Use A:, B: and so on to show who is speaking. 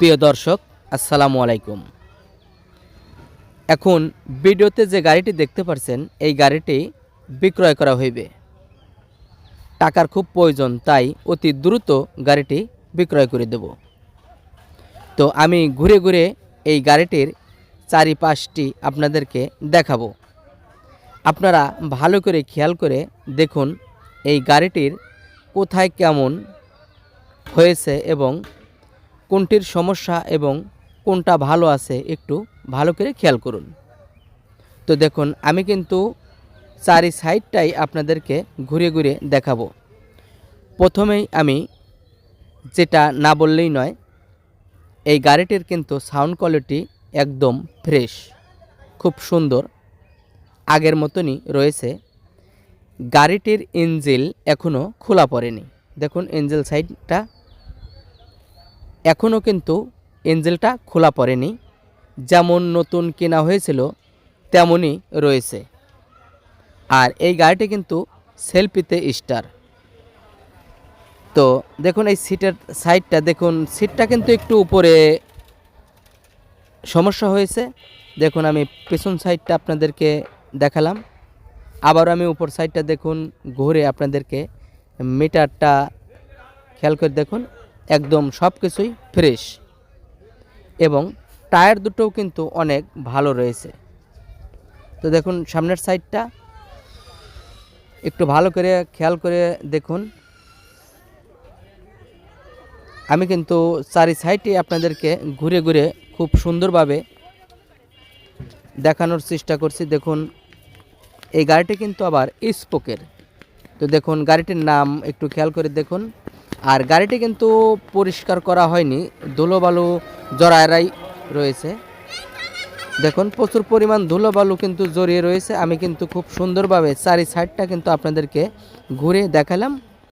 A: প্রিয় দর্শক, আসসালামু আলাইকুম। এখন ভিডিওতে যে গাড়িটি দেখতে পাচ্ছেন এই গাড়িটি বিক্রয় করা হইবে। টাকার খুব প্রয়োজন, তাই অতি দ্রুত গাড়িটি বিক্রয় করে দেব। তো আমি ঘুরে ঘুরে এই গাড়িটির চারিপাশটি আপনাদেরকে দেখাবো। আপনারা ভালো করে খেয়াল করে দেখুন, এই গাড়িটির কোথায় কেমন হয়েছে এবং কোনটির সমস্যা এবং কোনটা ভালো আছে একটু ভালো করে খেয়াল করুন। তো দেখুন, আমি কিন্তু চারি সাইডটাই আপনাদেরকে ঘুরে ঘুরে দেখাবো। প্রথমেই আমি যেটা না বললেই নয়, এই গাড়িটির কিন্তু সাউন্ড কোয়ালিটি একদম ফ্রেশ, খুব সুন্দর, আগের মতনই রয়েছে। গাড়িটির ইঞ্জিল এখনও খোলা পড়েনি। দেখুন, ইঞ্জিল সাইডটা এখনও কিন্তু এঞ্জেলটা খোলা পড়েনি। যেমন নতুন কেনা হয়েছিল, তেমনই রয়েছে। আর এই গাড়িটি কিন্তু সেলফিতে স্টার। তো দেখুন এই সিটের সাইডটা, দেখুন সিটটা কিন্তু একটু উপরে সমস্যা হয়েছে। দেখুন আমি পেছন সাইডটা আপনাদেরকে দেখালাম। আবার আমি উপর সাইডটা দেখুন, ঘুরে আপনাদেরকে মিটারটা খেয়াল করে দেখুন। একদম সব কিছুই ফ্রেশ। এবং টায়ার দুটোও কিন্তু অনেক ভালো রয়েছে। তো দেখুন, সামনের সাইডটা একটু ভালো করে খেয়াল করে দেখুন। আমি কিন্তু চারি সাইডে আপনাদেরকে ঘুরে ঘুরে খুব সুন্দরভাবে দেখানোর চেষ্টা করছি। দেখুন, এই গাড়িটি কিন্তু আবার স্পোকের। তো দেখুন, গাড়িটির নাম একটু খেয়াল করে দেখুন। আর গাড়িটি কিন্তু পরিষ্কার করা হয়নি। ধুলোবালু জড়ায়রাই রয়েছে। দেখুন, প্রচুর পরিমাণ ধুলোবালু কিন্তু জড়িয়ে রয়েছে। আমি কিন্তু খুব সুন্দরভাবে চারি সাইডটা কিন্তু আপনাদেরকে ঘুরে দেখালাম।